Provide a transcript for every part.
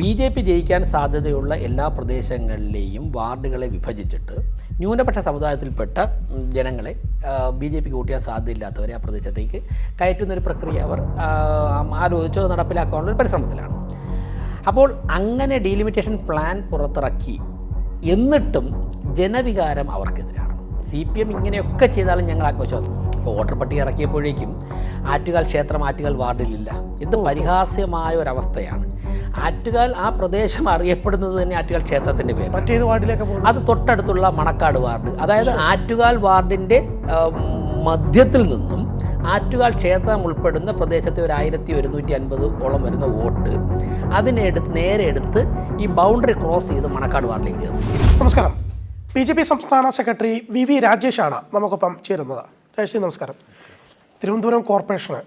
B J P ജയിക്കാൻ സാധ്യതയുള്ള എല്ലാ പ്രദേശങ്ങളിലെയും വാർഡുകളെ വിഭജിച്ചിട്ട് ന്യൂനപക്ഷ സമുദായത്തിൽപ്പെട്ട ജനങ്ങളെ ബി ജെ പിക്ക് കൂട്ടിയാൻ സാധ്യതയില്ലാത്തവരെ ആ പ്രദേശത്തേക്ക് കയറ്റുന്നൊരു പ്രക്രിയ അവർ ആലോചിച്ചോ നടപ്പിലാക്കാനുള്ള പരിശ്രമത്തിലാണ്. അപ്പോൾ അങ്ങനെ ഡീലിമിറ്റേഷൻ പ്ലാൻ പുറത്തിറക്കി എന്നിട്ടും ജനവികാരം അവർക്കെതിരാണ്. സി പി എം ഇങ്ങനെയൊക്കെ ചെയ്താലും ഞങ്ങൾ ആത്മവിശ്വാസം. വോട്ടർ പട്ടിക ഇറക്കിയപ്പോഴേക്കും ആറ്റുകാൽ ക്ഷേത്രം ആറ്റുകാൽ വാർഡിലില്ല. ഇത് പരിഹാസ്യമായ ഒരവസ്ഥയാണ്. ആറ്റുകാൽ ആ പ്രദേശം അറിയപ്പെടുന്നത് തന്നെ ആറ്റുകാൽ ക്ഷേത്രത്തിന്റെ പേര് അത് തൊട്ടടുത്തുള്ള മണക്കാട് വാർഡ്. അതായത് ആറ്റുകാൽ വാർഡിന്റെ മധ്യത്തിൽ നിന്നും ആറ്റുകാൽ ക്ഷേത്രം ഉൾപ്പെടുന്ന പ്രദേശത്തെ ഒരു ആയിരത്തി ഒരുന്നൂറ്റി അൻപത് ഓളം വരുന്ന വോട്ട് അതിനെ എടുത്ത് നേരെ എടുത്ത് ഈ ബൗണ്ടറി ക്രോസ് ചെയ്ത് മണക്കാട് വാർഡിലേക്ക് ചേർന്നു. നമസ്കാരം. ബി ജെ പി സംസ്ഥാന സെക്രട്ടറി വി വി രാജേഷാണ് നമുക്കൊപ്പം ചേരുന്നത്. രാജേഷ് നമസ്കാരം. തിരുവനന്തപുരം കോർപ്പറേഷന്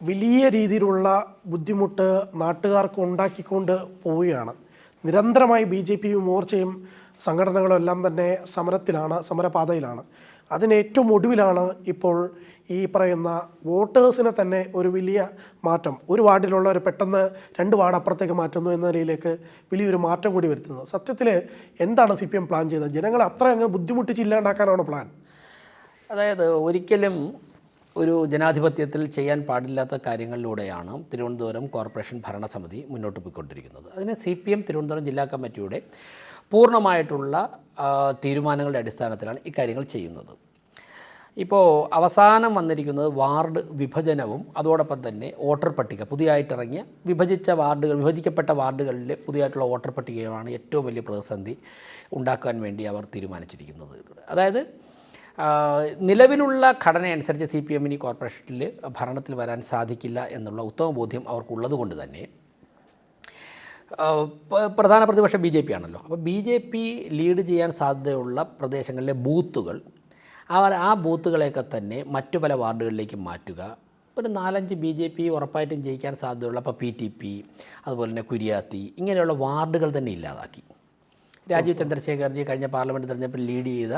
വലിയ രീതിയിലുള്ള ബുദ്ധിമുട്ട് നാട്ടുകാർക്ക് ഉണ്ടാക്കിക്കൊണ്ട് പോവുകയാണ്. നിരന്തരമായി ബി ജെ പിയും മോർച്ചയും സംഘടനകളും എല്ലാം തന്നെ സമരത്തിലാണ് സമരപാതയിലാണ്. അതിന് ഏറ്റവും ഒടുവിലാണ് ഇപ്പോൾ ഈ പറയുന്ന വോട്ടേഴ്സിനെ തന്നെ ഒരു വലിയ മാറ്റം. ഒരു വാർഡിലുള്ളവർ പെട്ടെന്ന് രണ്ട് വാർഡ് അപ്പുറത്തേക്ക് മാറ്റുന്നു എന്ന നിലയിലേക്ക് വലിയൊരു മാറ്റം കൂടി വരുത്തുന്നത് സത്യത്തിൽ എന്താണ് സി പി എം പ്ലാൻ ചെയ്തത്? ജനങ്ങളെ അത്ര അങ്ങ് ബുദ്ധിമുട്ടിച്ച് ഇല്ലാണ്ടാക്കാനാണ് പ്ലാൻ അതായത് ഒരിക്കലും ഒരു ജനാധിപത്യത്തിൽ ചെയ്യാൻ പാടില്ലാത്ത കാര്യങ്ങളിലൂടെയാണ് തിരുവനന്തപുരം കോർപ്പറേഷൻ ഭരണസമിതി മുന്നോട്ട് പോയിക്കൊണ്ടിരിക്കുന്നത്. അതിന് സി പി എം തിരുവനന്തപുരം ജില്ലാ കമ്മിറ്റിയുടെ പൂർണമായിട്ടുള്ള തീരുമാനങ്ങളുടെ അടിസ്ഥാനത്തിലാണ് ഇക്കാര്യങ്ങൾ ചെയ്യുന്നത്. ഇപ്പോൾ അവസാനം വന്നിരിക്കുന്നത് വാർഡ് വിഭജനവും അതോടൊപ്പം തന്നെ വോട്ടർ പട്ടിക പുതിയതായിട്ടിറങ്ങിയ വിഭജിച്ച വാർഡുകൾ വിഭജിക്കപ്പെട്ട വാർഡുകളിൽ പുതിയതായിട്ടുള്ള വോട്ടർ പട്ടികയാണ് ഏറ്റവും വലിയ പ്രതിസന്ധി ഉണ്ടാക്കാൻ വേണ്ടി അവർ തീരുമാനിച്ചിരിക്കുന്നത്. അതായത് നിലവിലുള്ള ഘടന അനുസരിച്ച് സി പി എമ്മിന് കോർപ്പറേഷനിൽ ഭരണത്തിൽ വരാൻ സാധിക്കില്ല എന്നുള്ള ഉത്തമ ബോധ്യം അവർക്കുള്ളത് കൊണ്ട് തന്നെ പ്രധാന പ്രതിപക്ഷം ബി ജെ പി ആണല്ലോ. അപ്പോൾ ബി ജെ പി ലീഡ് ചെയ്യാൻ സാധ്യതയുള്ള പ്രദേശങ്ങളിലെ ബൂത്തുകൾ അവർ ആ ബൂത്തുകളെയൊക്കെ തന്നെ മറ്റു പല വാർഡുകളിലേക്ക് മാറ്റുക. ഒരു നാലഞ്ച് ബി ജെ പി ഉറപ്പായിട്ടും ജയിക്കാൻ സാധ്യതയുള്ള അപ്പോൾ പി ടി പി അതുപോലെ തന്നെ കുര്യാത്തി ഇങ്ങനെയുള്ള വാർഡുകൾ തന്നെ ഇല്ലാതാക്കി. രാജീവ് ചന്ദ്രശേഖർജി കഴിഞ്ഞ പാർലമെന്റ് തെരഞ്ഞെടുപ്പിൽ ലീഡ് ചെയ്ത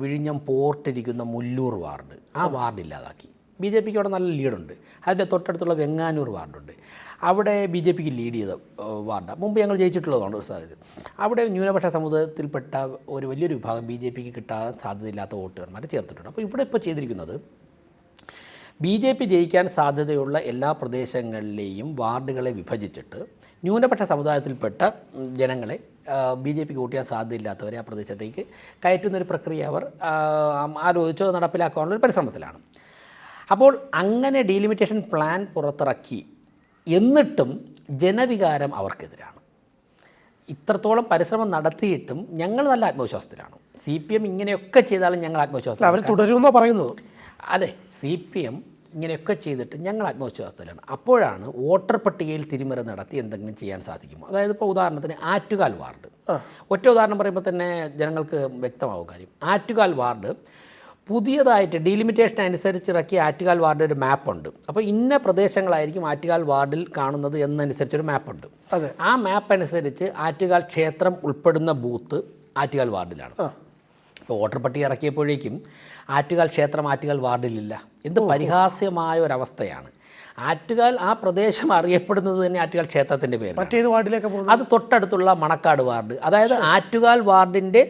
വിഴിഞ്ഞം പോർട്ടിരിക്കുന്ന മുല്ലൂർ വാർഡ് ആ. വാർഡ് ഇല്ലാതാക്കി. ബി ജെ പിക്ക് അവിടെ നല്ല ലീഡുണ്ട്. അതിന്റെ തൊട്ടടുത്തുള്ള വെങ്ങാനൂർ വാർഡുണ്ട്. അവിടെ ബി ജെ പിക്ക് ലീഡ് ചെയ്ത വാർഡാണ് മുമ്പ് ഞങ്ങൾ ജയിച്ചിട്ടുള്ളതാണ് ഒരു സാഹചര്യം. അവിടെ ന്യൂനപക്ഷ സമുദായത്തിൽപ്പെട്ട ഒരു വലിയൊരു വിഭാഗം ബി ജെ പിക്ക് കിട്ടാൻ സാധ്യതയില്ലാത്ത വോട്ടുകാരന്മാരെ ചേർത്തിട്ടുണ്ട്. അപ്പോൾ ഇവിടെ ഇപ്പോൾ ചെയ്തിരിക്കുന്നത് ബി ജെ പി ജയിക്കാൻ സാധ്യതയുള്ള എല്ലാ പ്രദേശങ്ങളിലെയും വാർഡുകളെ വിഭജിച്ചിട്ട് ന്യൂനപക്ഷ സമുദായത്തിൽപ്പെട്ട ജനങ്ങളെ ബി ജെ പിക്ക് കൂട്ടിയാൻ സാധ്യതയില്ലാത്തവരെ ആ പ്രദേശത്തേക്ക് കയറ്റുന്നൊരു പ്രക്രിയ അവർ ആലോചിച്ചോ നടപ്പിലാക്കാനുള്ള ഒരു പരിശ്രമത്തിലാണ്. അപ്പോൾ അങ്ങനെ ഡീലിമിറ്റേഷൻ പ്ലാൻ പുറത്തിറക്കി എന്നിട്ടും ജനവികാരം അവർക്കെതിരാണ്. ഇത്രത്തോളം പരിശ്രമം നടത്തിയിട്ടും ഞങ്ങൾ നല്ല ആത്മവിശ്വാസത്തിലാണ്. സി പി എം ഇങ്ങനെയൊക്കെ ചെയ്താലും ഞങ്ങൾ ആത്മവിശ്വാസം അവർ തുടരുമെന്നാണ് പറയുന്നത്. അതെ സി പി എം ഇങ്ങനെയൊക്കെ ചെയ്തിട്ട് ഞങ്ങൾ ആത്മവിശ്വാസത്തിലാണ്. അപ്പോഴാണ് വോട്ടർ പട്ടികയിൽ തിരിമറി നടത്തി എന്തെങ്കിലും ചെയ്യാൻ സാധിക്കുമോ? അതായത് ഇപ്പോൾ ഉദാഹരണത്തിന് ആറ്റുകാൽ വാർഡ്. ഒറ്റ ഉദാഹരണം പറയുമ്പോൾ തന്നെ ജനങ്ങൾക്ക് വ്യക്തമാവും കാര്യം. ആറ്റുകാൽ വാർഡ് പുതിയതായിട്ട് ഡീലിമിറ്റേഷൻ അനുസരിച്ച് ഇറക്കിയ ആറ്റുകാൽ വാർഡിൽ ഒരു മാപ്പുണ്ട്. അപ്പോൾ ഇന്ന പ്രദേശങ്ങളായിരിക്കും ആറ്റുകാൽ വാർഡിൽ കാണുന്നത് എന്നനുസരിച്ചൊരു മാപ്പുണ്ട്. അതെ. ആ മാപ്പ് അനുസരിച്ച് ആറ്റുകാൽ ക്ഷേത്രം ഉൾപ്പെടുന്ന ബൂത്ത് ആറ്റുകാൽ വാർഡിലാണ്. ഇപ്പോൾ വോട്ടർ പട്ടിക ഇറക്കിയപ്പോഴേക്കും ആറ്റുകാൽ ക്ഷേത്രം ആറ്റുകാൽ വാർഡിലില്ല. എന്ത് പരിഹാസ്യമായ ഒരവസ്ഥയാണ് ആറ്റുകാൽ ആ പ്രദേശം അറിയപ്പെടുന്നത് തന്നെ ആറ്റുകാൽ ക്ഷേത്രത്തിന്റെ പേര് മറ്റേത് വാർഡിലേക്ക് പോകുന്നത്? അത് തൊട്ടടുത്തുള്ള മണക്കാട് വാർഡ്. അതായത് ആറ്റുകാൽ വാർഡിന്റെ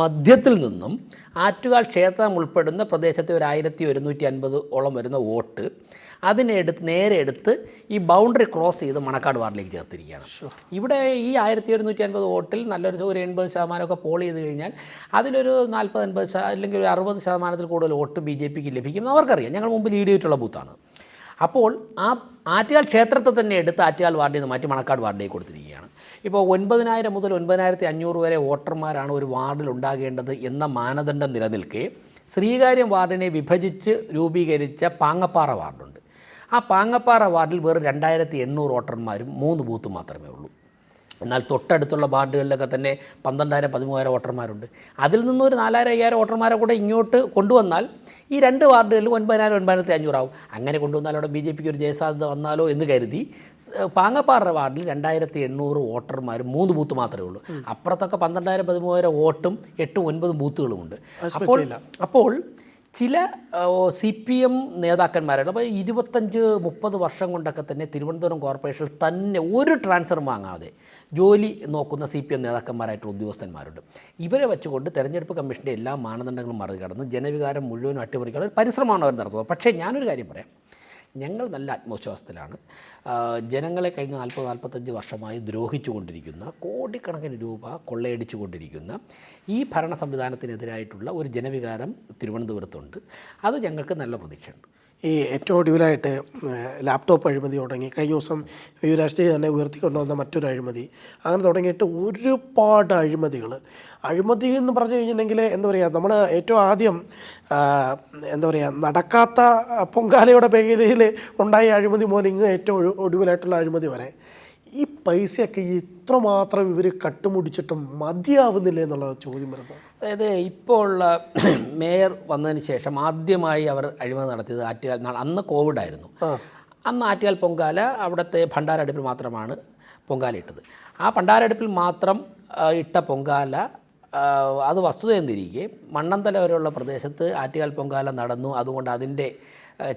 മധ്യത്തിൽ നിന്നും ആറ്റുകാൽ ക്ഷേത്രം ഉൾപ്പെടുന്ന പ്രദേശത്തെ ഒരു ആയിരത്തി ഒരുന്നൂറ്റി അൻപത് ഓളം വരുന്ന വോട്ട് അതിനെ എടുത്ത് നേരെ എടുത്ത് ഈ ബൗണ്ടറി ക്രോസ് ചെയ്ത് മണക്കാട് വാർഡിലേക്ക് ചേർത്തിരിക്കുകയാണ്. ഇവിടെ ഈ ആയിരത്തി ഒരുന്നൂറ്റി അൻപത് വോട്ടിൽ നല്ലൊരു ഒരു എൺപത് ശതമാനമൊക്കെ പോൾ ചെയ്ത് കഴിഞ്ഞാൽ അതിലൊരു നാൽപ്പത് അൻപത് അല്ലെങ്കിൽ ഒരു അറുപത് ശതമാനത്തിൽ കൂടുതൽ വോട്ട് ബി ജെ പിക്ക് ലഭിക്കും അവർക്കറിയാം. ഞങ്ങൾ മുമ്പ് ലീഡ് ചെയ്തിട്ടുള്ള ബൂത്താണ് അപ്പോൾ ആ ആറ്റുകാൽ ക്ഷേത്രത്തെ തന്നെ എടുത്ത് ആറ്റുകാൽ വാർഡിൽ നിന്ന് മാറ്റി മണക്കാട് വാർഡിലേക്ക് കൊടുത്തിരിക്കുകയാണ്. ഇപ്പോൾ ഒൻപതിനായിരം മുതൽ ഒൻപതിനായിരത്തി അഞ്ഞൂറ് വരെ വോട്ടർമാരാണ് ഒരു വാർഡിൽ ഉണ്ടാകേണ്ടത് എന്ന മാനദണ്ഡം നിലനിൽക്കെ ശ്രീകാര്യം വാർഡിനെ വിഭജിച്ച് രൂപീകരിച്ച പാങ്ങപ്പാറ വാർഡുണ്ട്. ആ പാങ്ങപ്പാറ വാർഡിൽ വെറും രണ്ടായിരത്തി എണ്ണൂറ് വോട്ടർമാരും മൂന്ന് ബൂത്ത് മാത്രമേ ഉള്ളൂ. എന്നാൽ തൊട്ടടുത്തുള്ള വാർഡുകളിലൊക്കെ തന്നെ പന്ത്രണ്ടായിരം പതിമൂവായിരം വോട്ടർമാരുണ്ട്. അതിൽ നിന്ന് ഒരു നാലായിരം അയ്യായിരം വോട്ടർമാരെ കൂടെ ഇങ്ങോട്ട് കൊണ്ടുവന്നാൽ ഈ രണ്ട് വാർഡുകളിലും ഒൻപതിനായിരം ഒൻപതിനായിരത്തി അഞ്ഞൂറാവും. അങ്ങനെ കൊണ്ടുവന്നാൽ അവിടെ ബി ജെ പിക്ക് ഒരു ജയസാധ്യത വന്നാലോ എന്ന് കരുതി പാങ്ങപ്പാറ വാർഡിൽ രണ്ടായിരത്തി എണ്ണൂറ് വോട്ടർമാരും മൂന്ന് ബൂത്ത് മാത്രമേ ഉള്ളൂ. അപ്പുറത്തൊക്കെ പന്ത്രണ്ടായിരം പതിമൂവായിരം വോട്ടും എട്ടും ഒൻപതും ബൂത്തുകളുമുണ്ട്. അപ്പോൾ അപ്പോൾ ചില സി പി എം നേതാക്കന്മാരുടെ അപ്പോൾ ഇരുപത്തഞ്ച് മുപ്പത് വർഷം കൊണ്ടൊക്കെ തന്നെ തിരുവനന്തപുരം കോർപ്പറേഷനിൽ തന്നെ ഒരു ട്രാൻസ്ഫർ വാങ്ങാതെ ജോലി നോക്കുന്ന സി പി എം നേതാക്കന്മാരായിട്ടുള്ള ഉദ്യോഗസ്ഥന്മാരുണ്ട്. ഇവരെ വെച്ചുകൊണ്ട് തെരഞ്ഞെടുപ്പ് കമ്മീഷന്റെ എല്ലാ മാനദണ്ഡങ്ങളും മറികടന്ന് ജനവികാരം മുഴുവനും അട്ടിമറിക്കാൻ ഒരു പരിശ്രമമാണ് അവർ നടത്തുന്നത്. പക്ഷേ ഞാനൊരു കാര്യം പറയാം. ഞങ്ങൾ നല്ല ആത്മവിശ്വാസത്തിലാണ്. ജനങ്ങളെ കഴിഞ്ഞ നാൽപ്പത് നാൽപ്പത്തഞ്ച് വർഷമായി ദ്രോഹിച്ചുകൊണ്ടിരിക്കുന്ന കോടിക്കണക്കിന് രൂപ കൊള്ളയടിച്ചുകൊണ്ടിരിക്കുന്ന ഈ ഭരണ സംവിധാനത്തിനെതിരായിട്ടുള്ള ഒരു ജനവികാരം തിരുവനന്തപുരത്തുണ്ട്. അത് ഞങ്ങൾക്ക് നല്ല പ്രതീക്ഷയുണ്ട്. ഈ ഏറ്റവും ഒടുവിലായിട്ട് ലാപ്ടോപ്പ് അഴിമതി തുടങ്ങി. കഴിഞ്ഞ ദിവസം യുവരാഷ്ട്രീയ തന്നെ ഉയർത്തിക്കൊണ്ടുവന്ന മറ്റൊരു അഴിമതി. അങ്ങനെ തുടങ്ങിയിട്ട് ഒരുപാട് അഴിമതികൾ അഴിമതി എന്ന് പറഞ്ഞു കഴിഞ്ഞിട്ടുണ്ടെങ്കിൽ എന്താ പറയുക നമ്മൾ ഏറ്റവും ആദ്യം എന്താ പറയുക നടക്കാത്ത പൊങ്കാലയുടെ പേരിൽ ഉണ്ടായ അഴിമതി മുതൽ ഇങ്ങ് ഏറ്റവും ഒടുവിലായിട്ടുള്ള അഴിമതി വരെ. ഈ പൈസയൊക്കെ ഇത്രമാത്രം ഇവർ കട്ടുമുടിച്ചിട്ടും മതിയാവുന്നില്ല എന്നുള്ള ചോദ്യം വരുന്നത് അതായത് ഇപ്പോൾ ഉള്ള മേയർ വന്നതിന് ശേഷം ആദ്യമായി അവർ അഴിമതി നടത്തിയത് ആറ്റുകാൽ അന്ന് കോവിഡായിരുന്നു. അന്ന് ആറ്റുകാൽ പൊങ്കാല അവിടുത്തെ ഭണ്ഡാരടുപ്പിൽ മാത്രമാണ് പൊങ്കാല ഇട്ടത്. ആ ഭണ്ഡാരടുപ്പിൽ മാത്രം ഇട്ട പൊങ്കാല അത് വസ്തുതയെന്നിരിക്കെ മണ്ണന്തല വരെയുള്ള പ്രദേശത്ത് ആറ്റുകാൽ പൊങ്കാല നടന്നു. അതുകൊണ്ട് അതിന്റെ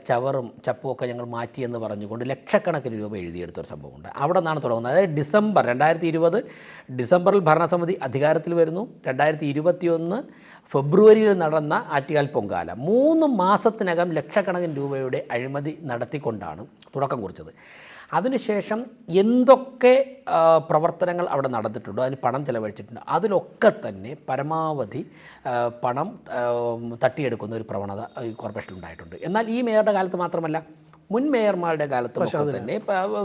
ചവറും ചപ്പും ഒക്കെ ഞങ്ങൾ മാറ്റിയെന്ന് പറഞ്ഞുകൊണ്ട് ലക്ഷക്കണക്കിന് രൂപ എഴുതിയെടുത്തൊരു സംഭവമുണ്ട്. അവിടെ നിന്നാണ് തുടങ്ങുന്നത്. അതായത് ഡിസംബർ രണ്ടായിരത്തി ഇരുപത് ഡിസംബറിൽ ഭരണസമിതി അധികാരത്തിൽ വരുന്നു. രണ്ടായിരത്തി ഇരുപത്തിയൊന്ന് ഫെബ്രുവരിയിൽ നടന്ന ആറ്റുകാൽ പൊങ്കാല മൂന്ന് മാസത്തിനകം ലക്ഷക്കണക്കിന് രൂപയുടെ അഴിമതി നടത്തിക്കൊണ്ടാണ് തുടക്കം കുറിച്ചത്. അതിനുശേഷം എന്തൊക്കെ പ്രവർത്തനങ്ങൾ അവിടെ നടന്നിട്ടുണ്ടോ? അതിന് പണം ചെലവഴിച്ചിട്ടുണ്ട്. അതിലൊക്കെ തന്നെ പരമാവധി പണം തട്ടിയെടുക്കുന്ന ഒരു പ്രവണത ഈ കോർപ്പറേഷനിൽ ഉണ്ടായിട്ടുണ്ട്. എന്നാൽ ഈ മേയറുടെ കാലത്ത് മാത്രമല്ല മുൻ മേയർമാരുടെ കാലത്ത് തന്നെ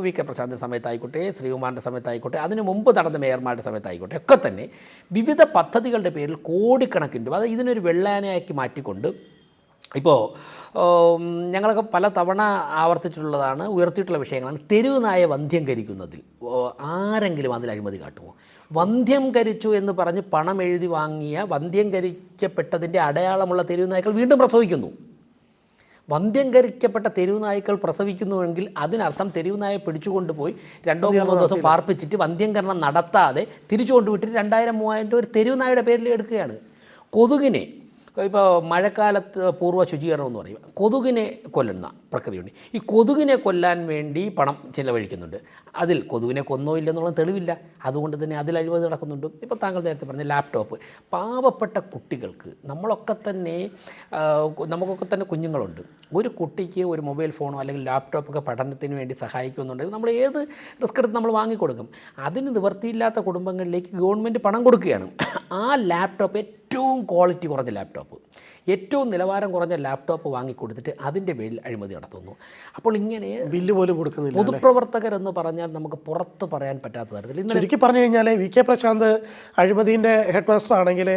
വി കെ പ്രശാന്തിന്റെ സമയത്തായിക്കോട്ടെ ശ്രീകുമാറിന്റെ സമയത്തായിക്കോട്ടെ അതിനു മുമ്പ് നടന്ന മേയർമാരുടെ സമയത്തായിക്കോട്ടെ ഒക്കെ തന്നെ വിവിധ പദ്ധതികളുടെ പേരിൽ കോടിക്കണക്കിന് രൂപ അത് ഇതിനൊരു വെള്ളാനയാക്കി മാറ്റിക്കൊണ്ട് ഇപ്പോൾ ഞങ്ങളൊക്കെ പല തവണ ആവർത്തിച്ചിട്ടുള്ളതാണ് ഉയർത്തിയിട്ടുള്ള വിഷയങ്ങളാണ്. തെരുവ് നായ വന്ധ്യം കരിക്കുന്നതിൽ. ആരെങ്കിലും അതിൽ അഴിമതി കാട്ടുമോ? വന്ധ്യം കരിച്ചു എന്ന് പറഞ്ഞ് പണം എഴുതി വാങ്ങിയ വന്ധ്യം കരിക്കപ്പെട്ടതിന്റെ അടയാളമുള്ള തെരുവ് നായ്ക്കൾ വീണ്ടും പ്രസവിക്കുന്നു. വന്ധ്യം കരിക്കപ്പെട്ട തെരുവ് നായ്ക്കൾ പ്രസവിക്കുന്നുവെങ്കിൽ അതിനർത്ഥം തെരുവ് നായെ പിടിച്ചുകൊണ്ടുപോയി രണ്ടോ മൂന്നോ ദിവസം പാർപ്പിച്ചിട്ട് വന്ധ്യംകരണം നടത്താതെ തിരിച്ചു കൊണ്ടുവിട്ടിട്ട് രണ്ടായിരം മൂവായിരം രൂപ ഒരു തെരുവ് നായയുടെ പേരിൽ എടുക്കുകയാണ്. കൊതുകിനെ ഇപ്പോൾ മഴക്കാലത്ത് പൂർവ ശുചീകരണം എന്ന് പറയും. കൊതുകിനെ കൊല്ലുന്ന പ്രക്രിയയുണ്ട്. ഈ കൊതുകിനെ കൊല്ലാൻ വേണ്ടി പണം ചിലവഴിക്കുന്നുണ്ട്. അതിൽ കൊതുകിനെ കൊന്നോ ഇല്ലെന്നുള്ള തെളിവില്ല. അതുകൊണ്ട് തന്നെ അതിൽ അഴിമതി നടക്കുന്നുണ്ട്. ഇപ്പോൾ താങ്കൾ നേരത്തെ പറഞ്ഞ ലാപ്ടോപ്പ്. പാവപ്പെട്ട കുട്ടികൾക്ക് നമ്മളൊക്കെ തന്നെ നമുക്കൊക്കെ തന്നെ കുഞ്ഞുങ്ങളുണ്ട്. ഒരു കുട്ടിക്ക് ഒരു മൊബൈൽ ഫോണോ അല്ലെങ്കിൽ ലാപ്ടോപ്പൊക്കെ പഠനത്തിന് വേണ്ടി സഹായിക്കുമെന്നുണ്ടെങ്കിൽ നമ്മൾ ഏത് റിസ്ക് എടുത്ത് നമ്മൾ വാങ്ങിക്കൊടുക്കും? അതിന് നിവൃത്തിയില്ലാത്ത കുടുംബങ്ങളിലേക്ക് ഗവൺമെന്റ് പണം കൊടുക്കുകയാണ്. ആ ലാപ്ടോപ്പ് ഏറ്റവും ക്വാളിറ്റി കുറഞ്ഞ ലാപ്ടോപ്പ് ഏറ്റവും നിലവാരം കുറഞ്ഞ ലാപ്ടോപ്പ് വാങ്ങിക്കൊടുത്തിട്ട് അതിന്റെ പേരിൽ അഴിമതി നടത്തുന്നു. അപ്പോൾ ഇങ്ങനെ ബില്ല് പോലും കൊടുക്കുന്നില്ല പൊതുപ്രവർത്തകർ എന്ന് പറഞ്ഞാൽ നമുക്ക് പുറത്ത് പറയാൻ പറ്റാത്ത തരത്തിൽ. ചുരുക്കി പറഞ്ഞു കഴിഞ്ഞാൽ വി കെ പ്രശാന്ത് അഴിമതിന്റെ ഹെഡ് മാസ്റ്റർ ആണെങ്കിൽ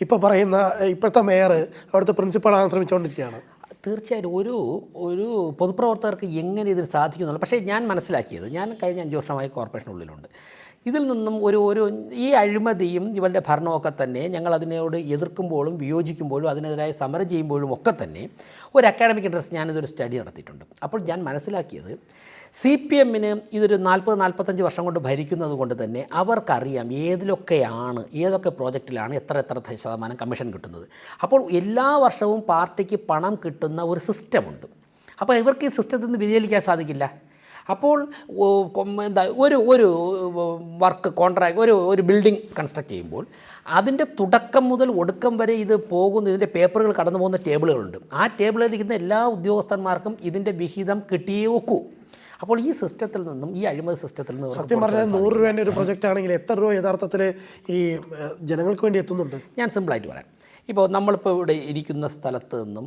ഇപ്പോൾ പറയുന്ന ഇപ്പോഴത്തെ മേയർ അവിടുത്തെ പ്രിൻസിപ്പളാകാൻ ശ്രമിച്ചുകൊണ്ടിരിക്കുകയാണ് തീർച്ചയായിട്ടും ഒരു ഒരു പൊതുപ്രവർത്തകർക്ക് എങ്ങനെ ഇതിൽ സാധിക്കുന്നുള്ളൂ പക്ഷേ ഞാൻ മനസ്സിലാക്കിയത് ഞാൻ കഴിഞ്ഞ അഞ്ച് വർഷമായി കോർപ്പറേഷനുള്ളിലുണ്ട് ഇതിൽ നിന്നും ഒരു ഒരു ഈ അഴിമതിയും ഇവരുടെ ഭരണമൊക്കെ തന്നെ ഞങ്ങൾ അതിനോട് എതിർക്കുമ്പോഴും വിയോജിക്കുമ്പോഴും അതിനെതിരായ സമരം ചെയ്യുമ്പോഴും ഒക്കെ തന്നെ ഒരു അക്കാഡമിക് ഇൻട്രസ്റ്റ് ഞാനിതൊരു സ്റ്റഡി നടത്തിയിട്ടുണ്ട്. അപ്പോൾ ഞാൻ മനസ്സിലാക്കിയത് സി പി എമ്മിന് ഇതൊരു നാൽപ്പത് നാൽപ്പത്തഞ്ച് വർഷം കൊണ്ട് ഭരിക്കുന്നത് കൊണ്ട് തന്നെ അവർക്കറിയാം ഏതിലൊക്കെയാണ് ഏതൊക്കെ പ്രോജക്റ്റിലാണ് എത്ര എത്ര ശതമാനം കമ്മീഷൻ കിട്ടുന്നത്. അപ്പോൾ എല്ലാ വർഷവും പാർട്ടിക്ക് പണം കിട്ടുന്ന ഒരു സിസ്റ്റമുണ്ട് അപ്പോൾ ഇവർക്ക് ഈ സിസ്റ്റത്തിൽ നിന്ന് വ്യതിചലിക്കാൻ സാധിക്കില്ല? അപ്പോൾ എന്താ ഒരു ഒരു വർക്ക് കോൺട്രാക്ട് ഒരു ഒരു ബിൽഡിംഗ് കൺസ്ട്രക്ട് ചെയ്യുമ്പോൾ അതിന്റെ തുടക്കം മുതൽ ഒടുക്കം വരെ ഇത് പോകുന്ന ഇതിന്റെ പേപ്പറുകൾ കടന്നു പോകുന്ന ടേബിളുകളുണ്ട് ആ ടേബിളിൽ ഇരിക്കുന്ന എല്ലാ ഉദ്യോഗസ്ഥന്മാർക്കും ഇതിന്റെ വിഹിതം കിട്ടിയേ ഒക്കൂ. അപ്പോൾ ഈ സിസ്റ്റത്തിൽ നിന്നും ഈ അഴിമതി സിസ്റ്റത്തിൽ നിന്നും സത്യം പറഞ്ഞാൽ നൂറ് രൂപേന്റെ ഒരു പ്രൊജക്റ്റ് ആണെങ്കിൽ എത്ര രൂപ യഥാർത്ഥത്തിൽ ഈ ജനങ്ങൾക്ക് വേണ്ടി എത്തുന്നുണ്ട്? ഞാൻ സിമ്പിളായിട്ട് പറയാം. ഇപ്പോൾ നമ്മളിപ്പോൾ ഇവിടെ ഇരിക്കുന്ന സ്ഥലത്ത് നിന്നും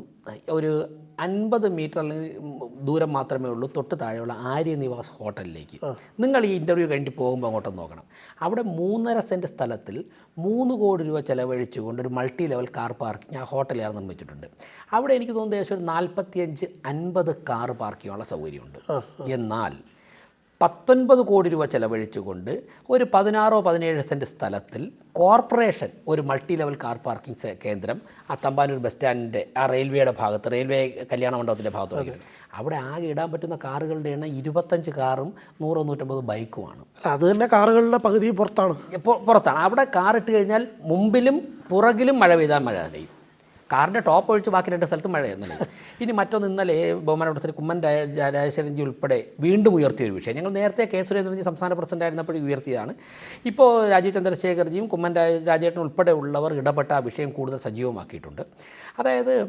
ഒരു അൻപത് മീറ്റർ അല്ലെങ്കിൽ ദൂരം മാത്രമേ ഉള്ളൂ തൊട്ട് താഴെയുള്ള ആര്യനിവാസ് ഹോട്ടലിലേക്ക്. നിങ്ങൾ ഈ ഇന്റർവ്യൂ കഴിഞ്ഞിട്ട് പോകുമ്പോൾ അങ്ങോട്ട് നോക്കണം. അവിടെ മൂന്നര സെന്റ് സ്ഥലത്തിൽ മൂന്ന് കോടി രൂപ ചിലവഴിച്ചുകൊണ്ട് ഒരു മൾട്ടി ലെവൽ കാർ പാർക്കിംഗ് ആ ഹോട്ടലുകാർ നിർമ്മിച്ചിട്ടുണ്ട് അവിടെ എനിക്ക് തോന്നുന്നത് ഏകദേശം ഒരു നാൽപ്പത്തിയഞ്ച് അൻപത് കാർ പാർക്ക് ചെയ്യാനുള്ള സൗകര്യമുണ്ട്. എന്നാൽ പത്തൊൻപത് കോടി രൂപ ചെലവഴിച്ചുകൊണ്ട് ഒരു പതിനാറോ പതിനേഴ് സെന്റ് സ്ഥലത്തിൽ കോർപ്പറേഷൻ ഒരു മൾട്ടി ലെവൽ കാർ പാർക്കിംഗ് കേന്ദ്രം ആ തമ്പാനൂർ ബസ് സ്റ്റാൻഡിന്റെ ആ റെയിൽവേയുടെ ഭാഗത്ത് റെയിൽവേ കല്യാണ മണ്ഡപത്തിന്റെ ഭാഗത്ത് അവിടെ ആകെ ഇടാൻ പറ്റുന്ന കാറുകളുടെ എണ്ണം ഇരുപത്തഞ്ച് കാറും നൂറോ നൂറ്റമ്പത് ബൈക്കുമാണ്. അല്ല അത് തന്നെ കാറുകളുടെ പകുതി പുറത്താണ്. പുറത്താണ്. അവിടെ കാർ ഇട്ട് കഴിഞ്ഞാൽ മുമ്പിലും പുറകിലും മഴ പെയ്താൽ മഴ നനയും. കാറിന്റെ ടോപ്പ് ഒഴിച്ച് ബാക്കി രണ്ട് സ്ഥലത്ത് മഴയായിരുന്നല്ലേ ഇനി മറ്റൊന്ന് ഇന്നലെ ബഹുമാനപ്പെട്ട കുമ്മൻ രാജ- രാജശേഖരൻജി ഉൾപ്പെടെ വീണ്ടും ഉയർത്തിയ ഒരു വിഷയം. ഞങ്ങൾ നേരത്തെ കെ സുരേന്ദ്രൻജി സംസ്ഥാന പ്രസിഡന്റ് ആയിരുന്നപ്പോൾ ഉയർത്തിയതാണ്. ഇപ്പോൾ രാജീവ് ചന്ദ്രശേഖർജിയും കുമ്മൻ രാജ- രാജേട്ടൻ ഉൾപ്പെടെ ഉള്ളവർ ഇടപെട്ട ആ വിഷയം കൂടുതൽ സജീവമാക്കിയിട്ടുണ്ട്. അതായത്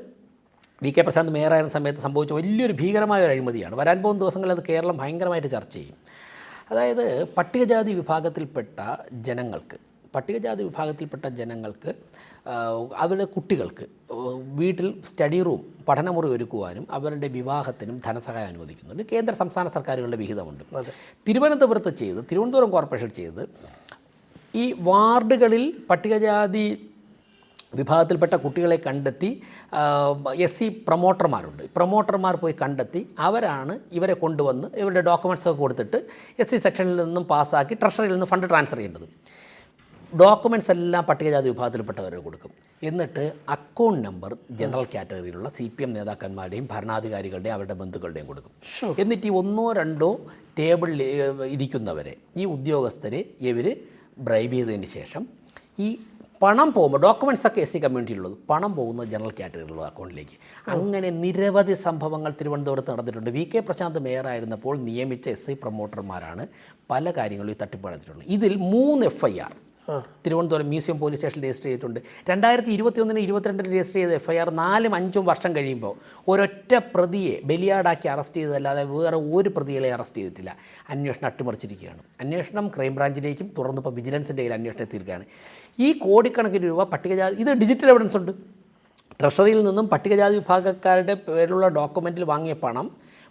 വി കെ പ്രശാന്ത് മേയറായിരുന്ന സമയത്ത് സംഭവിച്ച വലിയൊരു ഭീകരമായ ഒരു അഴിമതിയാണ്. വരാൻ പോകുന്ന ദിവസങ്ങളിൽ അത് കേരളം ഭയങ്കരമായിട്ട് ചർച്ച ചെയ്യും. അതായത് പട്ടികജാതി വിഭാഗത്തിൽപ്പെട്ട ജനങ്ങൾക്ക് പട്ടികജാതി വിഭാഗത്തിൽപ്പെട്ട ജനങ്ങൾക്ക് അവരുടെ കുട്ടികൾക്ക് വീട്ടിൽ സ്റ്റഡി റൂം പഠനമുറി ഒരുക്കുവാനും അവരുടെ വിവാഹത്തിനും ധനസഹായം അനുവദിക്കുന്നുണ്ട്. കേന്ദ്ര സംസ്ഥാന സർക്കാരുകളുടെ വിഹിതമുണ്ട്. തിരുവനന്തപുരത്ത് ചെയ്ത് തിരുവനന്തപുരം കോർപ്പറേഷൻ ചെയ്ത് ഈ വാർഡുകളിൽ പട്ടികജാതി വിഭാഗത്തിൽപ്പെട്ട കുട്ടികളെ കണ്ടെത്തി എസ് സി പ്രൊമോട്ടർമാരുണ്ട്. പ്രൊമോട്ടർമാർ പോയി കണ്ടെത്തി അവരാണ് ഇവരെ കൊണ്ടുവന്ന് ഇവരുടെ ഡോക്യുമെന്റ്സൊക്കെ കൊടുത്തിട്ട് എസ് സി സെക്ഷനിൽ നിന്നും പാസ്സാക്കി ട്രഷറിയിൽ നിന്ന് ഫണ്ട് ട്രാൻസ്ഫർ ചെയ്യേണ്ടത്. ഡോക്യുമെന്റ്സ് എല്ലാം പട്ടികജാതി വിഭാഗത്തിൽപ്പെട്ടവരെ കൊടുക്കും. എന്നിട്ട് അക്കൗണ്ട് നമ്പർ ജനറൽ കാറ്റഗറിയിലുള്ള സി പി എം നേതാക്കന്മാരുടെയും ഭരണാധികാരികളുടെയും അവരുടെ ബന്ധുക്കളുടെയും കൊടുക്കും. എന്നിട്ട് ഈ ഒന്നോ രണ്ടോ ടേബിളിൽ ഇരിക്കുന്നവരെ ഈ ഉദ്യോഗസ്ഥരെ ഇവർ ബ്രൈബ് ചെയ്തതിന് ശേഷം ഈ പണം പോകുമ്പോൾ ഡോക്യുമെന്റ്സ് ഒക്കെ എസ് സി കമ്മ്യൂണിറ്റിയിലുള്ളത് പണം പോകുന്നത് ജനറൽ കാറ്റഗറിയിലുള്ള അക്കൗണ്ടിലേക്ക് അങ്ങനെ നിരവധി സംഭവങ്ങൾ തിരുവനന്തപുരത്ത് നടന്നിട്ടുണ്ട്. വി കെ പ്രശാന്ത് മേയറായിരുന്നപ്പോൾ നിയമിച്ച എസ് സി പ്രൊമോട്ടർമാരാണ് പല കാര്യങ്ങളും ഈ തട്ടിപ്പ് നടത്തിയിട്ടുള്ളത്. ഇതിൽ മൂന്ന് F I R Thiruvananthapuram museum police സ്റ്റേഷനിൽ രജിസ്റ്റർ ചെയ്തിട്ടുണ്ട്. രണ്ടായിരത്തി ഇരുപത്തിയൊന്നിന് ഇരുപത്തിരണ്ടിന് രജിസ്റ്റർ ചെയ്ത എഫ് ഐ ആർ നാലും അഞ്ചും വർഷം കഴിയുമ്പോൾ ഒരൊറ്റ പ്രതിയെ ബലിയാടാക്കി അറസ്റ്റ് ചെയ്തതല്ലാതെ വേറെ ഒരു പ്രതികളെ അറസ്റ്റ് ചെയ്തിട്ടില്ല. അന്വേഷണം അട്ടിമറിച്ചിരിക്കുകയാണ്. അന്വേഷണം ക്രൈംബ്രാഞ്ചിലേക്കും തുറന്ന് ഇപ്പോൾ വിജിലൻസിന്റെ കയ്യിൽ അന്വേഷണം എത്തിയിരിക്കുകയാണ്. ഈ കോടിക്കണക്കിന് രൂപ പട്ടികജാതി ഇത് ഡിജിറ്റൽ എവിഡൻസ് ഉണ്ട്. ട്രഷറിയിൽ നിന്നും പട്ടികജാതി വിഭാഗക്കാരുടെ പേരിലുള്ള ഡോക്യുമെന്റിൽ വാങ്ങിയ പണം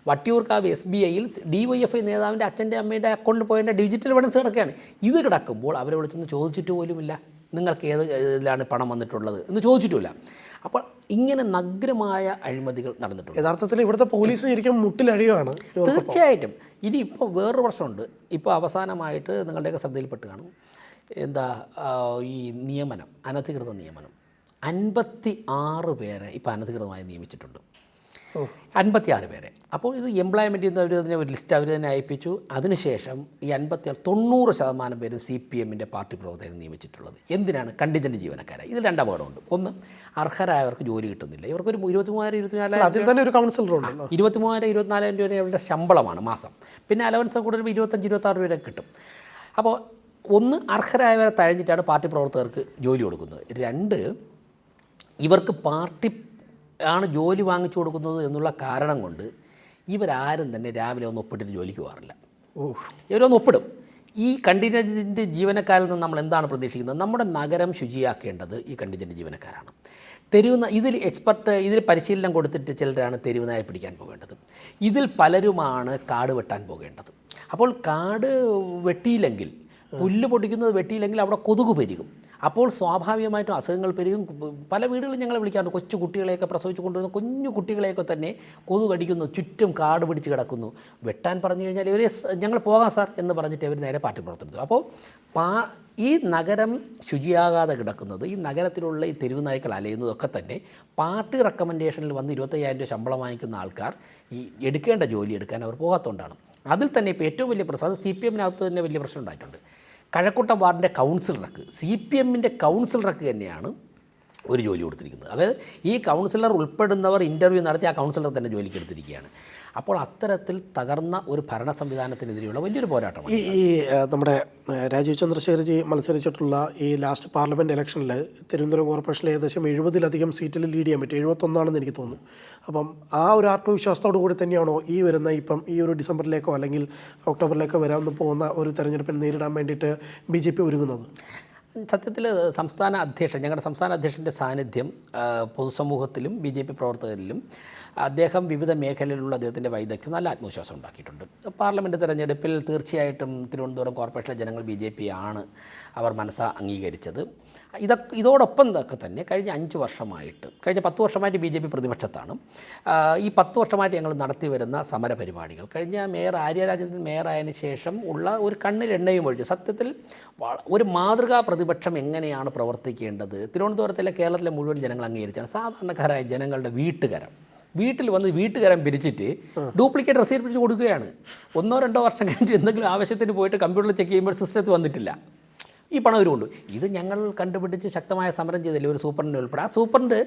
വട്ടിയൂർക്കാവ് എസ് ബി ഐയിൽ ഡി വൈ എഫ് ഐ നേതാവിന്റെ അച്ഛന്റെ അമ്മയുടെ അക്കൗണ്ടിൽ പോയതിന്റെ ഡിജിറ്റൽ എവിഡൻസ് കിടക്കുകയാണ് ഇത് കിടക്കുമ്പോൾ അവരെ വിളിച്ചൊന്ന് ചോദിച്ചിട്ട് പോലുമില്ല. നിങ്ങൾക്ക് ഏത് ഇതിലാണ് പണം വന്നിട്ടുള്ളത് എന്ന് ചോദിച്ചിട്ടുമില്ല. അപ്പോൾ ഇങ്ങനെ നഗ്നമായ അഴിമതികൾ നടന്നിട്ടുണ്ട്. യഥാർത്ഥത്തിൽ ഇവിടുത്തെ പോലീസ് ശരിക്കും മുട്ടിലഴിയുകയാണ് തീർച്ചയായിട്ടും. ഇനി ഇപ്പോൾ വേറൊരു പ്രശ്നമുണ്ട്. ഇപ്പോൾ അവസാനമായിട്ട് നിങ്ങളുടെയൊക്കെ ശ്രദ്ധയിൽപ്പെട്ട് കാണും. എന്താ ഈ നിയമനം അനധികൃത നിയമനം. അൻപത്തി ആറ് പേരെ ഇപ്പോൾ അനധികൃതമായി നിയമിച്ചിട്ടുണ്ട്. അൻപത്തി ആറ് പേരെ. അപ്പോൾ ഇത് എംപ്ലോയ്മെന്റ് ചെയ്യുന്ന അവർ തന്നെ ഒരു ലിസ്റ്റ് അവർ തന്നെ അയപ്പിച്ചു. അതിനുശേഷം ഈ അൻപത്തി തൊണ്ണൂറ് ശതമാനം പേര് സി പി എമ്മിന്റെ പാർട്ടി പ്രവർത്തകരെ നിയമിച്ചിട്ടുള്ളത്. എന്തിനാണ്? കണ്ടിജന്റ് ജീവനക്കാരെ. ഇത് രണ്ട് അപകടമുണ്ട് ഒന്ന് അർഹരായവർക്ക് ജോലി കിട്ടുന്നില്ല. ഇവർക്കൊരു ഇരുപത്തി മൂവായിരം ഇരുപത്തിനാലായിരം അതിൽ തന്നെ ഒരു കൗൺസിലർ ഉണ്ട്. ഇരുപത്തി മൂവായിരം ഇരുപത്തിനാലായിരം രൂപ അവരുടെ ശമ്പളമാണ് മാസം. പിന്നെ അലവൻസ് കൂടുതൽ ഇരുപത്തഞ്ച് ഇരുപത്താറ് രൂപ കിട്ടും. അപ്പോൾ ഒന്ന് അർഹരായവരെ തഴഞ്ഞിട്ടാണ് പാർട്ടി പ്രവർത്തകർക്ക് ജോലി കൊടുക്കുന്നത്. രണ്ട് ഇവർക്ക് പാർട്ടി ആണ് ജോലി വാങ്ങിച്ചു കൊടുക്കുന്നത് എന്നുള്ള കാരണം കൊണ്ട് ഇവരാരും തന്നെ രാവിലെ ഒന്ന് ഒപ്പിട്ടിട്ട് ജോലിക്ക് പോകാറില്ല. ഓ ഇവരൊന്ന് ഒപ്പിടും. ഈ കണ്ടിജന്റ് ജീവനക്കാരിൽ നിന്ന് നമ്മൾ എന്താണ് പ്രതീക്ഷിക്കുന്നത്? നമ്മുടെ നഗരം ശുചിയാക്കേണ്ടത് ഈ കണ്ടിജന്റ് ജീവനക്കാരാണ്. തെരുവുന്ന ഇതിൽ എക്സ്പെർട്ട് ഇതിൽ പരിശീലനം കൊടുത്തിട്ട് ചിലരാണ് തെരുവുനായി നായ പിടിക്കാൻ പോകേണ്ടത്. ഇതിൽ പലരുമാണ് കാട് വെട്ടാൻ പോകേണ്ടത്. അപ്പോൾ കാട് വെട്ടിയില്ലെങ്കിൽ പുല്ല് പൊടിക്കുന്നത് വെട്ടിയില്ലെങ്കിൽ അവിടെ കൊതുക് പെരുകും. അപ്പോൾ സ്വാഭാവികമായിട്ടും അസുഖങ്ങൾ പെരുകും. പല വീടുകളിലും ഞങ്ങൾ വിളിക്കാറുണ്ട്. കൊച്ചു കുട്ടികളെയൊക്കെ പ്രസവിച്ചു കൊണ്ടുവരുന്ന കുഞ്ഞു കുട്ടികളെയൊക്കെ തന്നെ കൊതു കടിക്കുന്നു ചുറ്റും കാട് പിടിച്ച് കിടക്കുന്നു. വെട്ടാൻ പറഞ്ഞു കഴിഞ്ഞാൽ ഇവർ ഞങ്ങൾ പോകാം സാർ എന്ന് പറഞ്ഞിട്ട് ഇവർ നേരെ പാർട്ടി പുറത്തെടുത്തു അപ്പോൾ പാ ഈ നഗരം ശുചിയാകാതെ കിടക്കുന്നത് ഈ നഗരത്തിലുള്ള ഈ തെരുവ് നായ്ക്കൾ അലയുന്നതൊക്കെ തന്നെ പാർട്ടി റെക്കമെൻഡേഷനിൽ വന്ന് ഇരുപത്തയ്യായിരം രൂപ ശമ്പളം വാങ്ങിക്കുന്ന ആൾക്കാർ ഈ എടുക്കേണ്ട ജോലി എടുക്കാൻ അവർ പോകാത്തതുകൊണ്ടാണ്. അതിൽ തന്നെ ഇപ്പോൾ ഏറ്റവും വലിയ പ്രശ്നം അത് സി പി എമ്മിനകത്ത് തന്നെ വലിയ പ്രശ്നം ഉണ്ടായിട്ടുണ്ട്. കഴക്കൂട്ടം വാർഡിന്റെ കൗൺസിലർക്ക് സി പി എമ്മിന്റെ കൗൺസിലർക്ക് തന്നെയാണ് ഒരു ജോലി കൊടുത്തിരിക്കുന്നത്. അതായത് ഈ കൗൺസിലർ ഉൾപ്പെടുന്നവർ ഇന്റർവ്യൂ നടത്തി ആ കൗൺസിലർ തന്നെ ജോലിക്ക് എടുത്തിരിക്കുകയാണ്. അപ്പോൾ അത്തരത്തിൽ തകർന്ന ഒരു ഭരണ സംവിധാനത്തിനെതിരെയുള്ള വലിയൊരു പോരാട്ടമാണ് ഈ നമ്മുടെ രാജീവ് ചന്ദ്രശേഖർജി മത്സരിച്ചിട്ടുള്ള ഈ ലാസ്റ്റ് പാർലമെന്റ് ഇലക്ഷനിൽ തിരുവനന്തപുരം കോർപ്പറേഷനിൽ ഏകദേശം എഴുപതിലധികം സീറ്റിൽ ലീഡ് ചെയ്യാൻ പറ്റും. എഴുപത്തൊന്നാണെന്ന് എനിക്ക് തോന്നുന്നു. അപ്പം ആ ഒരു ആത്മവിശ്വാസത്തോടു കൂടി തന്നെയാണോ ഈ വരുന്ന ഇപ്പം ഈ ഒരു ഡിസംബറിലേക്കോ അല്ലെങ്കിൽ ഒക്ടോബറിലേക്കോ വരാൻ പോകുന്ന ഒരു തെരഞ്ഞെടുപ്പിനെ നേരിടാൻ വേണ്ടിയിട്ട് ബി ഒരുങ്ങുന്നത്? സത്യത്തിൽ സംസ്ഥാന അധ്യക്ഷൻ ഞങ്ങളുടെ സംസ്ഥാന അധ്യക്ഷന്റെ സാന്നിധ്യം പൊതുസമൂഹത്തിലും ബി ജെ പി പ്രവർത്തകരിലും അദ്ദേഹം വിവിധ മേഖലയിലുള്ള അദ്ദേഹത്തിന്റെ വൈദഗ്ധ്യം നല്ല ആത്മവിശ്വാസം ഉണ്ടാക്കിയിട്ടുണ്ട്. പാർലമെന്റ് തെരഞ്ഞെടുപ്പിൽ തീർച്ചയായിട്ടും തിരുവനന്തപുരം കോർപ്പറേഷനിലെ ജനങ്ങൾ ബി ജെ പി ആണ് അവർ മനസ്സ അംഗീകരിച്ചത്. ഇതൊക്കെ ഇതോടൊപ്പം ഇതൊക്കെ തന്നെ കഴിഞ്ഞ അഞ്ച് വർഷമായിട്ട് കഴിഞ്ഞ പത്ത് വർഷമായിട്ട് ബി ജെ പി പ്രതിപക്ഷത്താണ്. ഈ പത്ത് വർഷമായിട്ട് ഞങ്ങൾ നടത്തി വരുന്ന സമര പരിപാടികൾ. കഴിഞ്ഞ മേയർ ആര്യരാജേന്ദ്രൻ മേയറായതിന് ശേഷം ഉള്ള ഒരു കണ്ണിൽ എണ്ണയും ഒഴിച്ച് സത്യത്തിൽ ഒരു മാതൃകാ പ്രതിപക്ഷം എങ്ങനെയാണ് പ്രവർത്തിക്കേണ്ടത്? തിരുവനന്തപുരത്തിലെ കേരളത്തിലെ മുഴുവൻ ജനങ്ങൾ അംഗീകരിച്ചാണ്. സാധാരണക്കാരായ ജനങ്ങളുടെ വീട്ടുകരം. വീട്ടിൽ വന്ന് വീട്ടുകാരൻ പിരിച്ചിട്ട് ഡ്യൂപ്ലിക്കേറ്റ് പിടിച്ച് കൊടുക്കുകയാണ്. ഒന്നോ രണ്ടോ വർഷം കഴിഞ്ഞിട്ട് എന്തെങ്കിലും ആവശ്യത്തിന് പോയിട്ട് കമ്പ്യൂട്ടറിൽ ചെക്ക് ചെയ്യുമ്പോൾ സിസ്റ്റത്തിൽ വന്നിട്ടില്ല. ഈ പണം ഇവരുമുണ്ട് ഇത് ഞങ്ങൾ കണ്ടുപിടിച്ച് ശക്തമായ സമരം ചെയ്തില്ല ഒരു സൂപ്രണ്ടിനെ ഉൾപ്പെടെ. ആ സൂപ്രണ്ട്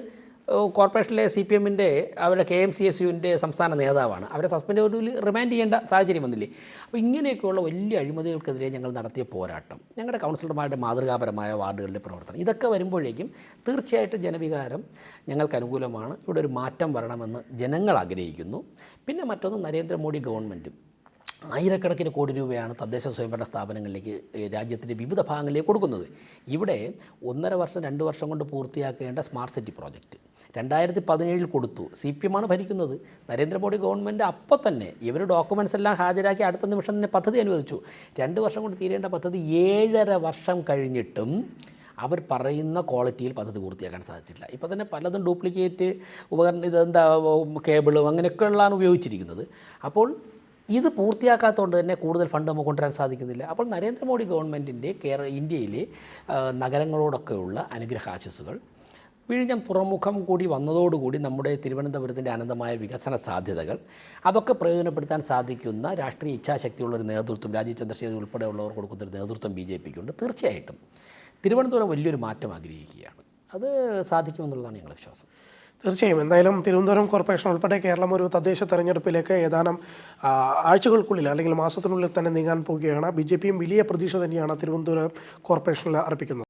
കോർപ്പറേഷനിലെ സി പി എമ്മിന്റെ അവരുടെ കെ എം സി എസ് യുവിന്റെ സംസ്ഥാന നേതാവാണ്. അവരെ സസ്പെൻഡ് ഒടുവിൽ റിമാൻഡ് ചെയ്യേണ്ട സാഹചര്യം വന്നില്ലേ. അപ്പോൾ ഇങ്ങനെയൊക്കെയുള്ള വലിയ അഴിമതികൾക്കെതിരെ ഞങ്ങൾ നടത്തിയ പോരാട്ടം ഞങ്ങളുടെ കൗൺസിലർമാരുടെ മാതൃകാപരമായ വാർഡുകളിലെ പ്രവർത്തനം ഇതൊക്കെ വരുമ്പോഴേക്കും തീർച്ചയായിട്ടും ജനവികാരം ഞങ്ങൾക്ക് അനുകൂലമാണ്. ഇവിടെ ഒരു മാറ്റം വരണമെന്ന് ജനങ്ങൾ ആഗ്രഹിക്കുന്നു. പിന്നെ മറ്റൊന്ന് നരേന്ദ്രമോദി ഗവൺമെന്റും. ആയിരക്കണക്കിന് കോടി രൂപയാണ് തദ്ദേശ സ്വയംഭരണ സ്ഥാപനങ്ങളിലേക്ക് രാജ്യത്തിന്റെ വിവിധ ഭാഗങ്ങളിലേക്ക് കൊടുക്കുന്നത്. ഇവിടെ ഒന്നര വർഷം രണ്ട് വർഷം കൊണ്ട് പൂർത്തിയാക്കേണ്ട സ്മാർട്ട് സിറ്റി പ്രോജക്റ്റ്. രണ്ടായിരത്തി പതിനേഴിൽ കൊടുത്തു. സി പി എമ്മാണ് ഭരിക്കുന്നത്. നരേന്ദ്രമോദി ഗവൺമെന്റ് അപ്പോൾ തന്നെ ഇവർ ഡോക്യുമെൻസ് എല്ലാം ഹാജരാക്കി അടുത്ത നിമിഷം തന്നെ പദ്ധതി അനുവദിച്ചു. രണ്ട് വർഷം കൊണ്ട് തീരേണ്ട പദ്ധതി ഏഴര വർഷം കഴിഞ്ഞിട്ടും അവർ പറയുന്ന ക്വാളിറ്റിയിൽ പദ്ധതി പൂർത്തിയാക്കാൻ സാധിച്ചില്ല ഇപ്പോൾ തന്നെ പലതും ഡ്യൂപ്ലിക്കേറ്റ് ഉപകരണം ഇതെന്താ കേബിളും അങ്ങനെയൊക്കെയുള്ളതാണ് ഉപയോഗിച്ചിരിക്കുന്നത്. അപ്പോൾ ഇത് പൂർത്തിയാക്കാത്തതുകൊണ്ട് തന്നെ കൂടുതൽ ഫണ്ട് നമുക്ക് കൊണ്ടുവരാൻ സാധിക്കുന്നില്ല. അപ്പോൾ നരേന്ദ്രമോദി ഗവൺമെന്റിന്റെ കേരള ഇന്ത്യയിലെ നഗരങ്ങളോടൊക്കെയുള്ള അനുഗ്രഹാശസ്സുകൾ വിഴിഞ്ഞം തുറമുഖം കൂടി വന്നതോടുകൂടി നമ്മുടെ തിരുവനന്തപുരത്തിന്റെ അനന്തമായ വികസന സാധ്യതകൾ അതൊക്കെ പ്രയോജനപ്പെടുത്താൻ സാധിക്കുന്ന രാഷ്ട്രീയ ഇച്ഛാശക്തിയുള്ള ഒരു നേതൃത്വം രാജീവ് ചന്ദ്രശേഖർ ഉൾപ്പെടെയുള്ളവർ കൊടുക്കുന്ന ഒരു നേതൃത്വം ബി ജെ പിക്കുണ്ട്. തീർച്ചയായിട്ടും തിരുവനന്തപുരം വലിയൊരു മാറ്റം ആഗ്രഹിക്കുകയാണ്. അത് സാധിക്കുമെന്നുള്ളതാണ് ഞങ്ങളുടെ വിശ്വാസം. തീർച്ചയായും. എന്തായാലും തിരുവനന്തപുരം കോർപ്പറേഷൻ ഉൾപ്പെടെ കേരളം ഒരു തദ്ദേശ തെരഞ്ഞെടുപ്പിലേക്ക് ഏതാനും ആഴ്ചകൾക്കുള്ളിൽ അല്ലെങ്കിൽ മാസത്തിനുള്ളിൽ തന്നെ നീങ്ങാൻ പോവുകയാണ്. ബി ജെ പിയും വലിയ പ്രതീക്ഷ തന്നെയാണ് തിരുവനന്തപുരം കോർപ്പറേഷനിൽ അർപ്പിക്കുന്നത്.